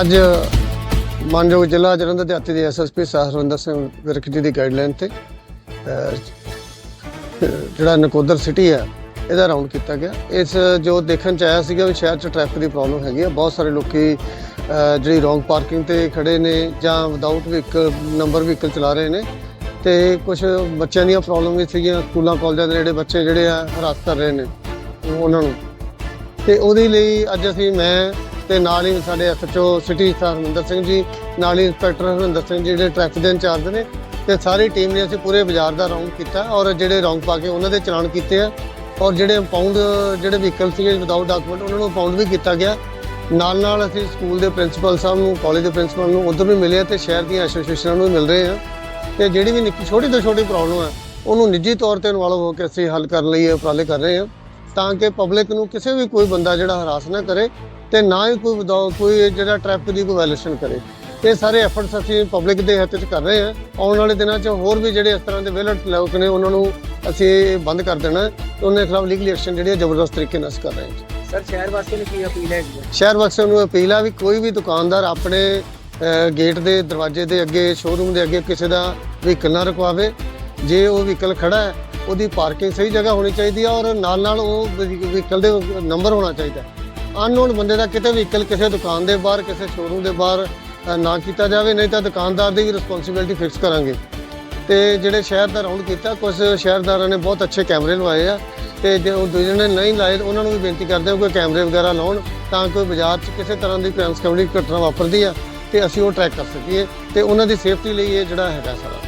ਅੱਜ ਮਾਨਯੋਗ ਜ਼ਿਲ੍ਹਾ ਜਲੰਧਰ ਦੇ ਅਤਿ ਦੇ ਐਸਐਸਪੀ ਹਰਵਿੰਦਰ ਸਿੰਘ ਵਿਰਕ ਜੀ ਦੀ ਗਾਈਡਲਾਈਨ ਤੇ ਜਿਹੜਾ ਨਕੋਦਰ ਸਿਟੀ ਹੈ, ਇਹਦਾ ਰਾਉਂਡ ਕੀਤਾ ਗਿਆ। ਇਸ ਜੋ ਦੇਖਣ ਚ ਆਇਆ ਸੀਗਾ ਵੀ ਸ਼ਹਿਰ ਚ ਟ੍ਰੈਫਿਕ ਦੀ ਪ੍ਰੋਬਲਮ ਹੈਗੀ ਆ। ਬਹੁਤ ਸਾਰੇ ਲੋਕੀ ਜਿਹੜੀ ਰੋਂਗ ਪਾਰਕਿੰਗ ਤੇ ਖੜੇ ਨੇ ਜਾਂ ਵਿਦਆਊਟ ਵਹੀਕਲ ਨੰਬਰ ਵਹੀਕਲ ਚਲਾ ਰਹੇ ਨੇ। ਤੇ ਕੁਝ ਬੱਚਿਆਂ ਦੀਆਂ ਪ੍ਰੋਬਲਮ ਵੀ ਸੀਗੀਆਂ, ਸਕੂਲਾਂ ਕਾਲਜਾਂ ਦੇ ਜਿਹੜੇ ਬੱਚੇ ਜਿਹੜੇ ਆ, ਹਰਾਸ ਕਰ ਰਹੇ ਨੇ, ਉਹਨਾਂ ਨੂੰ। ਤੇ ਉਹਦੇ ਲਈ ਅੱਜ ਅਸੀਂ, ਮੈਂ ਤੇ ਨਾਲ ਹੀ ਸਾਡੇ SHO city sir Harminder Singh ji, ਨਾਲ ਹੀ ਇੰਸਪੈਕਟਰ ਹਰਮਿੰਦਰ ਸਿੰਘ ਜੀ ਜਿਹੜੇ ਟ੍ਰੈਫਿਕ ਦੇ ਇੰਚਾਰਜ ਨੇ ਤੇ ਸਾਰੀ ਟੀਮ ਨੇ ਅਸੀਂ ਪੂਰੇ ਬਾਜ਼ਾਰ ਦਾ ਰਾਉਂਡ ਕੀਤਾ ਔਰ ਜਿਹੜੇ ਰੌਂਗ ਪਾ ਕੇ ਉਹਨਾਂ ਦੇ ਚਲਾਨ ਕੀਤੇ ਆ ਔਰ ਜਿਹੜੇ ਇੰਪਾਊਂਡ ਜਿਹੜੇ ਵਹੀਕਲ ਸੀਗੇ ਵਿਦਆਊਟ ਡਾਕੂਮੈਂਟ ਉਹਨਾਂ ਨੂੰ ਇੰਪਾਊਂਡ ਵੀ ਕੀਤਾ ਗਿਆ। ਨਾਲ ਨਾਲ ਅਸੀਂ ਸਕੂਲ ਦੇ ਪ੍ਰਿੰਸੀਪਲ ਸਾਹਿਬ ਨੂੰ ਕਾਲਜ ਦੇ ਪ੍ਰਿੰਸੀਪਲ ਨੂੰ ਉਧਰ ਵੀ ਮਿਲੇ ਆ ਤੇ ਸ਼ਹਿਰ ਦੀਆਂ ਐਸੋਸੀਏਸ਼ਨਾਂ ਨੂੰ ਵੀ ਮਿਲ ਰਹੇ ਆ। ਤੇ ਜਿਹੜੀ ਵੀ ਨਿੱਕੀ ਛੋਟੀ ਤੋਂ ਛੋਟੀ ਪ੍ਰੋਬਲਮ ਹੈ ਉਹਨੂੰ ਨਿੱਜੀ ਤੌਰ ਤੇ ਇਨਵੋਲਵ ਹੋ ਕੇ ਅਸੀਂ ਹੱਲ ਕਰਨ ਲਈ ਇਹ ਉਪਰਾਲੇ ਕਰ ਰਹੇ ਹਾਂ ਤਾਂ ਕਿ ਪਬਲਿਕ ਨੂੰ ਕਿਸੇ ਵੀ ਕੋਈ ਬੰਦਾ ਜਿਹੜਾ ਹਰਾਸ ਨਾ ਕਰੇ ਤੇ ਨਾ ਹੀ ਕੋਈ ਕੋਈ ਜਿਹੜਾ ਟ੍ਰੈਫਿਕ ਦੀ ਕੋਈ ਵਾਇਲੇਸ਼ਨ ਕਰੇ। ਇਹ ਸਾਰੇ ਐਫਰਟਸ ਅਸੀਂ ਪਬਲਿਕ ਦੇ ਹੱਥ 'ਚ ਕਰ ਰਹੇ ਹਾਂ। ਆਉਣ ਵਾਲੇ ਦਿਨਾਂ 'ਚ ਹੋਰ ਵੀ ਜਿਹੜੇ ਇਸ ਤਰ੍ਹਾਂ ਦੇ ਵਿਲਟ ਲੋਕ ਨੇ ਉਹਨਾਂ ਨੂੰ ਅਸੀਂ ਬੰਦ ਕਰ ਦੇਣਾ ਉਹਨਾਂ ਦੇ ਖਿਲਾਫ ਲੀਗਲ ਐਕਸ਼ਨ ਜਿਹੜੀ ਜ਼ਬਰਦਸਤ ਤਰੀਕੇ ਨਾਲ ਕਰ ਰਹੇ ਹਾਂ। ਸਰ ਸ਼ਹਿਰ ਵਾਸੀਆਂ ਨੂੰ ਕੀ ਅਪੀਲ ਹੈ ਸ਼ਹਿਰ ਵਾਸੀਆਂ ਨੂੰ ਅਪੀਲ ਆ ਵੀ ਕੋਈ ਵੀ ਦੁਕਾਨਦਾਰ ਆਪਣੇ ਗੇਟ ਦੇ ਦਰਵਾਜ਼ੇ ਦੇ ਅੱਗੇ ਸ਼ੋਰੂਮ ਦੇ ਅੱਗੇ ਕਿਸੇ ਦਾ ਵਹੀਕਲ ਨਾ ਰੁਕਵਾਵੇ। ਜੇ ਉਹ ਵਹੀਕਲ ਖੜਾ ਹੈ ਉਹਦੀ ਪਾਰਕਿੰਗ ਸਹੀ ਜਗ੍ਹਾ ਹੋਣੀ ਚਾਹੀਦੀ ਹੈ ਔਰ ਨਾਲ ਨਾਲ ਉਹ ਵਹੀਕਲ ਦੇ ਨੰਬਰ ਹੋਣਾ ਚਾਹੀਦਾ। ਅਨਨੋਨ ਬੰਦੇ ਦਾ ਕਿਤੇ ਵਹੀਕਲ ਕਿਸੇ ਦੁਕਾਨ ਦੇ ਬਾਹਰ ਕਿਸੇ ਸ਼ੋਰੂਮ ਦੇ ਬਾਹਰ ਨਾ ਕੀਤਾ ਜਾਵੇ ਨਹੀਂ ਤਾਂ ਦੁਕਾਨਦਾਰ ਦੀ ਵੀ ਰਿਸਪੌਂਸਿਬਿਲਟੀ ਫਿਕਸ ਕਰਾਂਗੇ। ਤੇ ਜਿਹੜੇ ਸ਼ਹਿਰ ਦਾ ਰਾਉਂਡ ਕੀਤਾ ਕੁਝ ਸ਼ਹਿਰਦਾਰਾਂ ਨੇ ਬਹੁਤ ਅੱਛੇ ਕੈਮਰੇ ਲਵਾਏ ਆ ਤੇ ਜੇ ਉਹ ਦੂਜੇ ਨੇ ਨਹੀਂ ਲਾਏ ਉਹਨਾਂ ਨੂੰ ਵੀ ਬੇਨਤੀ ਕਰਦੇ ਹਾਂ ਕੋਈ ਕੈਮਰੇ ਵਗੈਰਾ ਲਾਉਣ ਤਾਂ ਕੋਈ ਬਾਜ਼ਾਰ 'ਚ ਕਿਸੇ ਤਰ੍ਹਾਂ ਦੀ ਕ੍ਰਾਈਮ ਕਮਿਊਨਿਟੀ ਘਟਨਾ ਵਾਪਰਦੀ ਆ ਤੇ ਅਸੀਂ ਉਹ ਟਰੈਕ ਕਰ ਸਕੀਏ ਤੇ ਉਹਨਾਂ ਦੀ ਸੇਫਟੀ ਲਈ ਇਹ ਜਿਹੜਾ ਹੈਗਾ ਸਾਰਾ।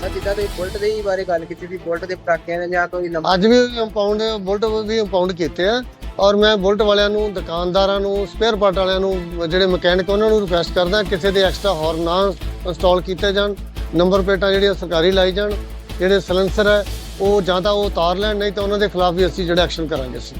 ਸਰ ਜਿੱਦਾਂ ਤੁਸੀਂ ਬੁਲਟ ਦੇ ਹੀ ਬਾਰੇ ਗੱਲ ਕੀਤੀ ਸੀ ਬੁਲਟ ਦੇ ਪਟਾਕਿਆਂ ਜਾਂ ਕੋਈ ਅੱਜ ਵੀ ਇੰਪਾਊਂਡ ਬੁਲਟ ਵੀ ਇੰਪਾਊਂਡ ਕੀਤੇ ਆ ਔਰ ਮੈਂ ਬੁਲਟ ਵਾਲਿਆਂ ਨੂੰ, ਦੁਕਾਨਦਾਰਾਂ ਨੂੰ ਸਪੇਅਰ ਪਾਰਟ ਵਾਲਿਆਂ ਨੂੰ, ਜਿਹੜੇ ਮਕੈਨਿਕ ਉਹਨਾਂ ਨੂੰ ਰਿਕੁਐਸਟ ਕਰਦਾ ਕਿਸੇ ਦੇ ਐਕਸਟਰਾ ਹਾਰਨ ਨਾ ਇੰਸਟਾਲ ਕੀਤੇ ਜਾਣ। ਨੰਬਰ ਪਲੇਟਾਂ ਜਿਹੜੀਆਂ ਸਰਕਾਰੀ ਲਾਈ ਜਾਣ, ਜਿਹੜੇ ਸਲੈਂਸਰ ਹੈ, ਉਹ ਜਾਂ ਤਾਂ ਉਹ ਉਤਾਰ ਲੈਣ, ਨਹੀਂ ਤਾਂ ਉਹਨਾਂ ਦੇ ਖਿਲਾਫ ਵੀ ਅਸੀਂ ਜਿਹੜਾ ਐਕਸ਼ਨ ਕਰਾਂਗੇ ਅਸੀਂ।